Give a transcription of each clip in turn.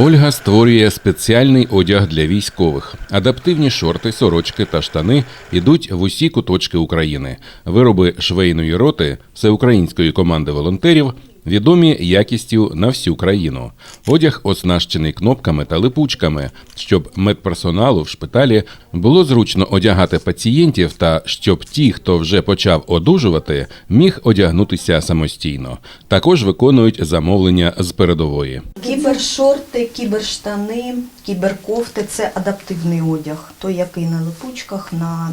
Ольга створює спеціальний одяг для військових. Адаптивні шорти, сорочки та штани йдуть в усі куточки України. Вироби швейної роти всеукраїнської команди волонтерів відомі якістю на всю країну. Одяг оснащений кнопками та липучками, щоб медперсоналу в шпиталі було зручно одягати пацієнтів та щоб ті, хто вже почав одужувати, міг одягнутися самостійно. Також виконують замовлення з передової. Кібершорти, кіберштани, кіберкофти це адаптивний одяг. Той, який на липучках, на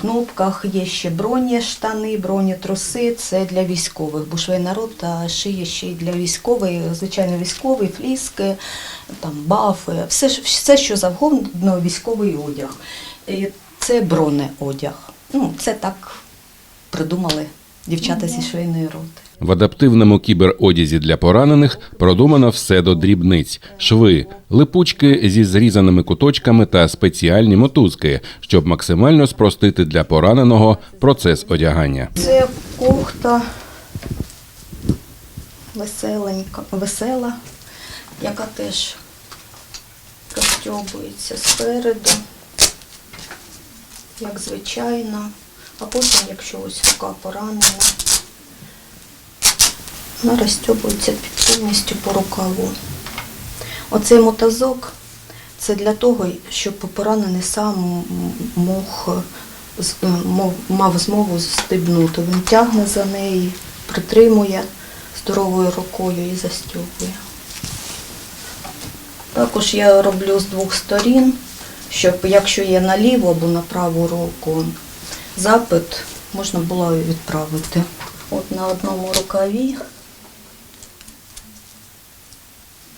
кнопках. Є ще бронештани, бронетруси. Це для військових. Бо швейна рота шиє ще й для військових, звичайно, військовий, фліски, там бафи, все, все що завгодно військовий одяг. І Це бронеодяг. Ну, це так придумали дівчата зі швейної роти. В адаптивному кіберодязі для поранених продумано все до дрібниць: шви, липучки зі зрізаними куточками та спеціальні мотузки, щоб максимально спростити для пораненого процес одягання. Це кохта веселенька, весела, яка теж розтьобується спереду, як звичайно, а потім, якщо ось рука поранена, вона розтьобується під- повністю по рукаву. Оцей мотазок це для того, щоб поранений сам мог, е, мав змогу застебнути. Він тягне за неї, притримує здоровою рукою і застьобує. Також я роблю з двох сторін, щоб якщо є на ліву або на праву руку запит, можна було відправити. От на одному рукаві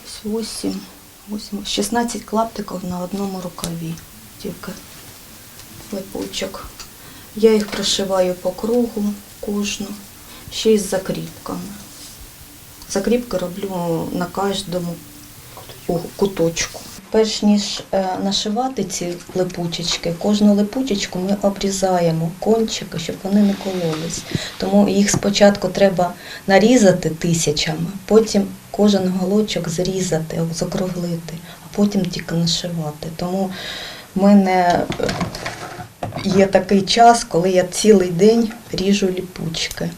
ось 8, 8, 16 клаптиків на одному рукаві тільки липучок. Я їх пришиваю по кругу кожну, ще й з закріпками. Закріпки роблю на кожному куточку. Перш ніж е, нашивати ці липучечки, кожну липучечку ми обрізаємо кончики, щоб вони не кололись. Тому їх спочатку треба нарізати тисячами, потім кожен голочок зрізати, закруглити, а потім тільки нашивати. Тому в мене е, є такий час, коли я цілий день ріжу ліпучки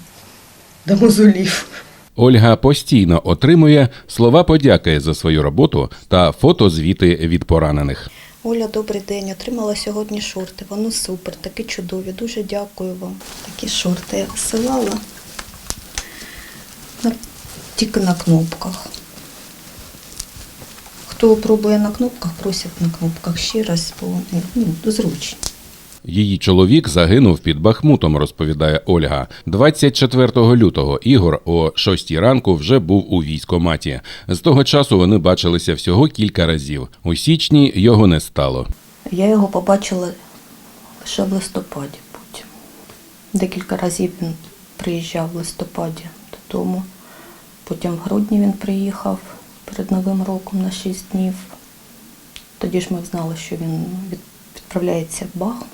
до мозолів. Ольга постійно отримує слова подяки за свою роботу та фотозвіти від поранених. Оля, добрий день. Отримала сьогодні шорти. Вони супер, такі чудові. Дуже дякую вам. Такі шорти я висилала тільки на кнопках. Хто пробує на кнопках, просять на кнопках ще раз, бо ну, зручні. Її чоловік загинув під Бахмутом, розповідає Ольга. 24 лютого Ігор о 6 ранку вже був у військоматі. З того часу вони бачилися всього кілька разів. У січні його не стало. Я його побачила лише в листопаді потім. Декілька разів він приїжджав в листопаді додому. Потім в грудні він приїхав перед Новим роком на 6 днів. Тоді ж ми знали, що він відправляється в Бахмут.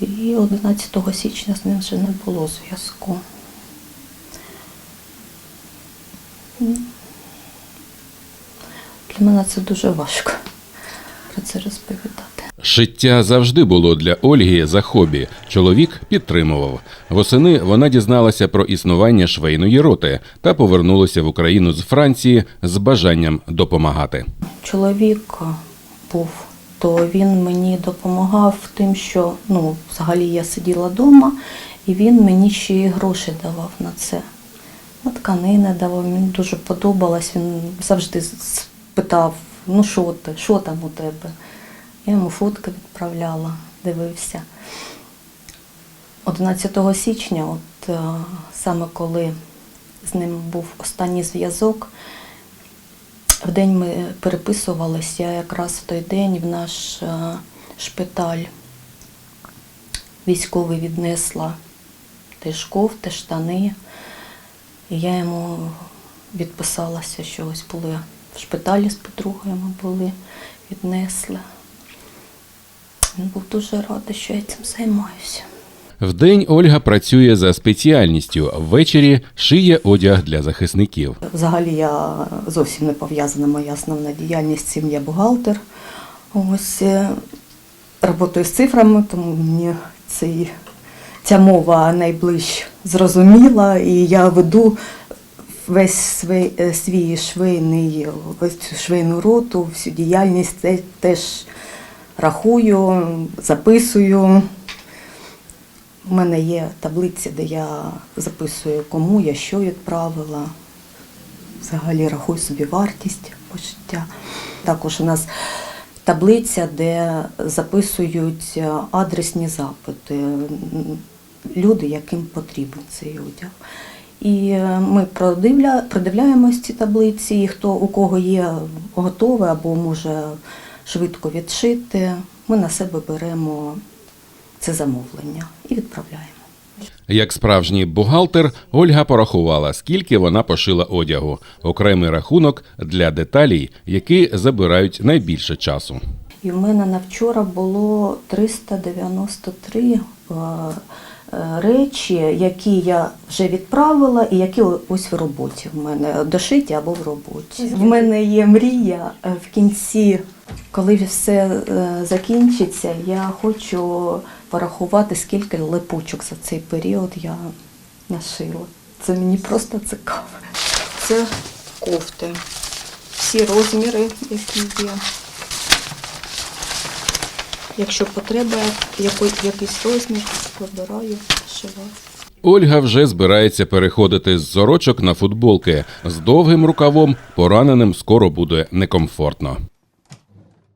І 11 січня з ним вже не було зв'язку. Для мене це дуже важко про це розповідати. Шиття завжди було для Ольги за хобі. Чоловік підтримував. Восени вона дізналася про існування швейної роти та повернулася в Україну з Франції з бажанням допомагати. Чоловік був, то він мені допомагав тим, що ну, взагалі я сиділа вдома, і він мені ще й гроші давав на це. Ну, тканини давав, мені дуже подобалось. Він завжди з- питав, ну що ти, що там у тебе? Я йому фотки відправляла, дивився. 11 січня, от е, саме коли з ним був останній зв'язок, в день ми переписувалися, я якраз в той день в наш е, шпиталь військовий віднесла теж кофти, штани. І я йому відписалася, що ось були в шпиталі з подругою ми були, віднесли. Він був дуже радий, що я цим займаюся. Вдень Ольга працює за спеціальністю, ввечері шиє одяг для захисників. Взагалі я зовсім не пов'язана моя основна діяльність цим я бухгалтер. Ось е, працюю з цифрами, тому мені цей, ця мова найближче зрозуміла, і я веду весь свій, е, свій швейний, весь цю швейну роту, всю діяльність те- теж рахую, записую. У мене є таблиці, де я записую, кому я що відправила. Взагалі рахую собі вартість пошиття. Також у нас таблиця, де записують е, адресні запити, люди, яким потрібен цей одяг. І е, ми продивля, продивляємось ці таблиці, і хто у кого є готове або може швидко відшити, ми на себе беремо це замовлення і відправляємо. Як справжній бухгалтер, Ольга порахувала, скільки вона пошила одягу, окремий рахунок для деталей, які забирають найбільше часу. І в мене на вчора було 393 е, е, речі, які я вже відправила, і які ось в роботі в мене дошиті або в роботі. В мене є мрія е, в кінці, коли все е, закінчиться, я хочу порахувати, скільки липучок за цей період я нашила. Це мені просто цікаво. Це кофти. Всі розміри, які є. Якщо потреба, який- якийсь розмір, вибираю, шиваю. Ольга вже збирається переходити з сорочок на футболки. З довгим рукавом пораненим скоро буде некомфортно.